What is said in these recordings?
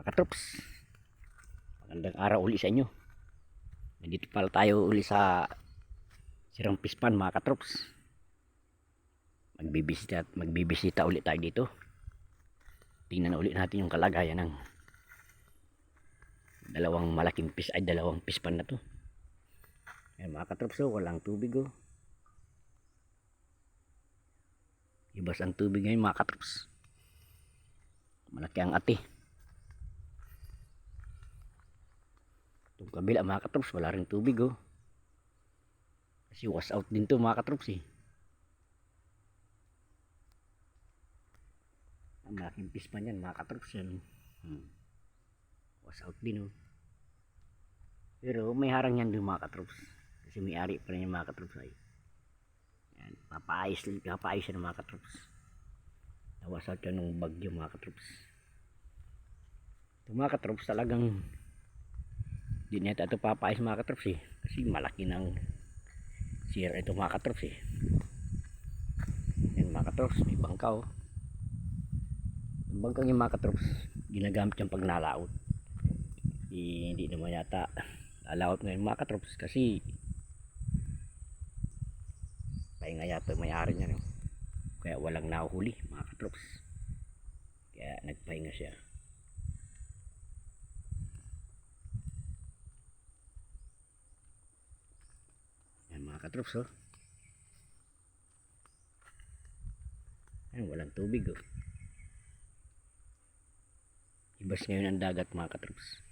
mga katrops magandang araw uli sa inyo. Nandito pala tayo uli sa Sirang Pispan mga katrops magbibisita magbibisita ulit tayo dito. Tingnan ulit natin yung kalagayan ng dalawang malaking pis ay dalawang pispan na to. Ayan, mga katrops oh, walang tubig oh. Ibas ang tubig ngayon mga katrops malaki ang ate itong kabila mga katrops wala rin tubig oh. Kasi was out din to mga katrops eh. Ang malaking pispan yan mga katrops yan hmm. was out din oh. Pero may harang yan doon mga katrops kasi may ari pa rin yung mga katrops ay. Yan, papaayos, papaayos yan mga katrops nawas out yan ng bagyo mga katrops ito mga katrops talagang di na ito papaayos mga katrops eh. Kasi malaki ng sira ito mga katrops eh. Yan mga katrops may bangka oh yung bangkang yung mga katrops ginagamit yung pag nalaot. Eh, hindi naman yata lalaot ngayon mga katrops kasi pahinga yata may-ari niya no? kaya walang nahuhuli mga katrops. Kaya nagpahinga siya mga katrops oh. Yan walang tubig oh. Ibas ngayon ang dagat mga katrops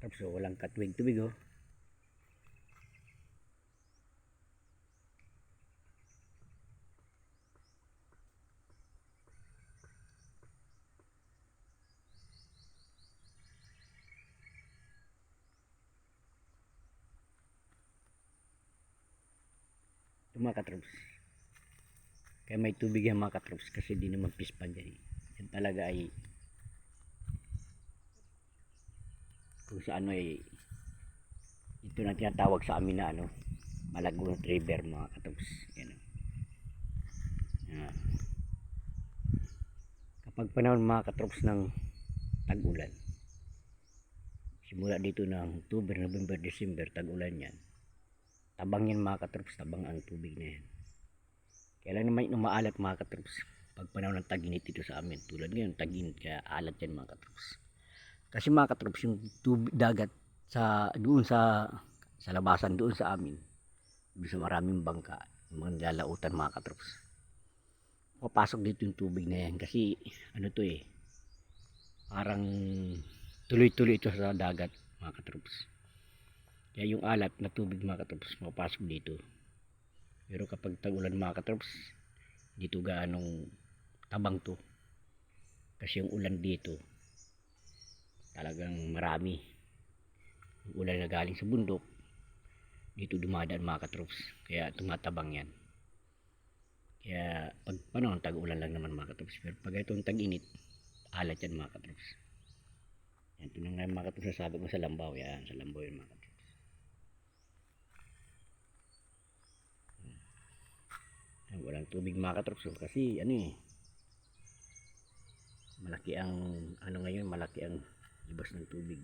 Tapos oh, walang katwig tubig oh. Mga katrops. Kaya may tubig yan mga katrops kasi di naman pispan dyan. Yan talaga ay kung sa ano ay ito na tinatawag sa amin na ano Malagunot River mga katrops yan. Yan. kapag panahon mga katrops ng tag-ulan simula dito ng October, November, December tag-ulan yan tabang yan mga katrops tabang ang tubig na yan kailan naman yung maalat mga katrops pag panahon ng tag-init dito sa amin tulad ngayon tag-init kaya alat yan mga katrops kasi mga katrops yung tubig dagat sa doon sa sa labasan doon sa amin doon sa maraming bangka yung mga lalautan mga katrops papasok dito yung tubig na yan kasi ano to eh parang tuloy-tuloy ito sa dagat mga katrops kaya yung alat na tubig mga katrops mapasok dito. Pero kapag tag-ulan mga katrops dito gaanong tabang to. Kasi yung ulan dito talagang marami. Ulan na galing sa bundok. Dito dumadaan mga katrops kaya tumatabang yan. Kaya pag panahon tag-ulan lang naman mga katrops pero pag itong tag-init alat yan mga katrops yan ito na nga mga katrops sasabi ko sa lambaw. Yan sa lambaw yan mga katrops yan, walang tubig mga katrops oh, kasi ano eh malaki ang ano ngayon malaki ang ibas ng tubig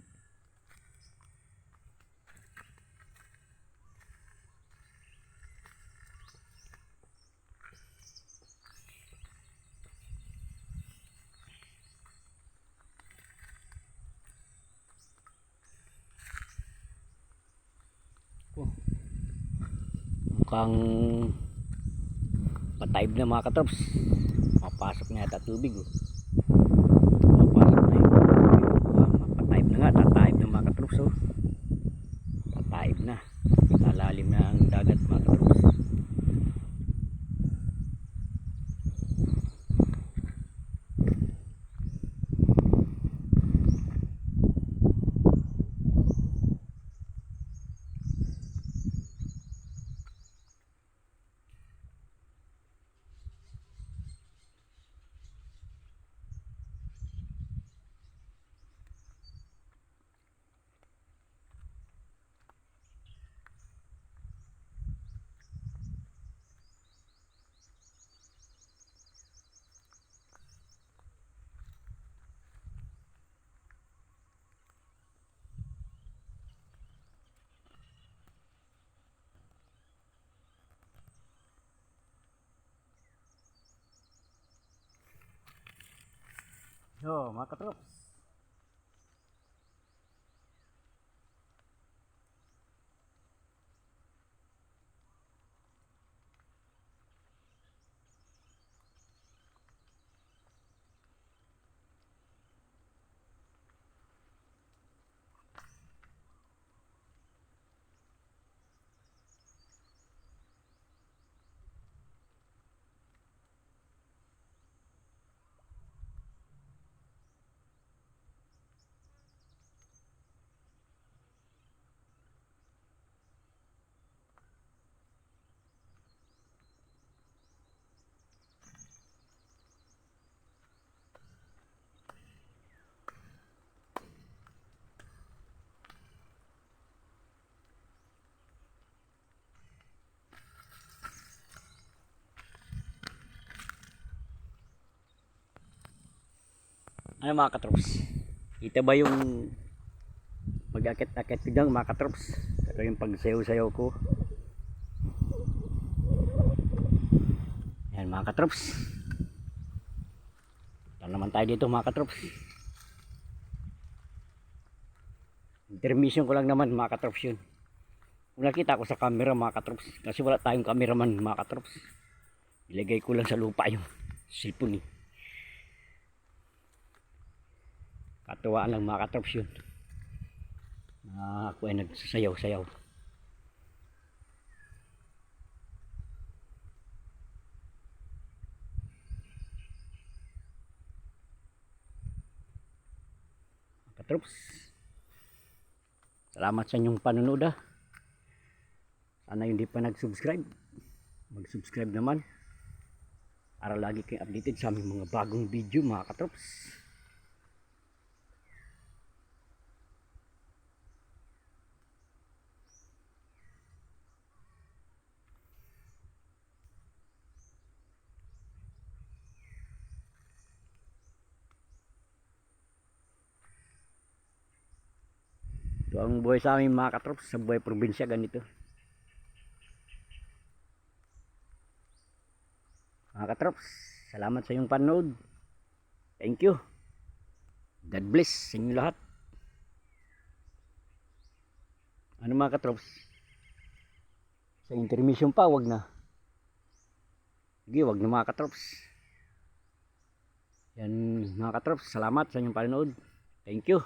Oh. mukhang patayib na mga katrops mapasok na yata tubig oh. katrops oh. Na. Malalim na ang dagat mga. So, mga katrops. Ano mga katrops? Kita ba yung mag-akit-akit biglang mga katrops? Ito yung pagsayaw-sayaw ko. Yan mga katrops. Ito naman tayo dito mga katrops. Intermission ko lang naman mga katrops yun. Kung nakita ko sa camera mga katrops. Kasi wala tayong cameraman mga katrops. Ilagay ko lang sa lupa yung cellphone eh. Katuwaan lang mga katrops yun. Na ako ay nagsasayaw-sayaw. Katrops. Salamat sa inyong panunod ah. Sana hindi pa nag-subscribe. Mag-subscribe naman. Para lagi kayong updated sa aming mga bagong video mga katrops. Ito ang buhay sa amin mga katrops sa buhay probinsya ganito. Mga katrops, salamat sa iyong panood. Thank you. God bless sa inyo lahat. Ano mga katrops? Sa intermission pa, wag na. Sige, wag na mga katrops. Yan mga katrops, salamat sa inyong panood. Thank you.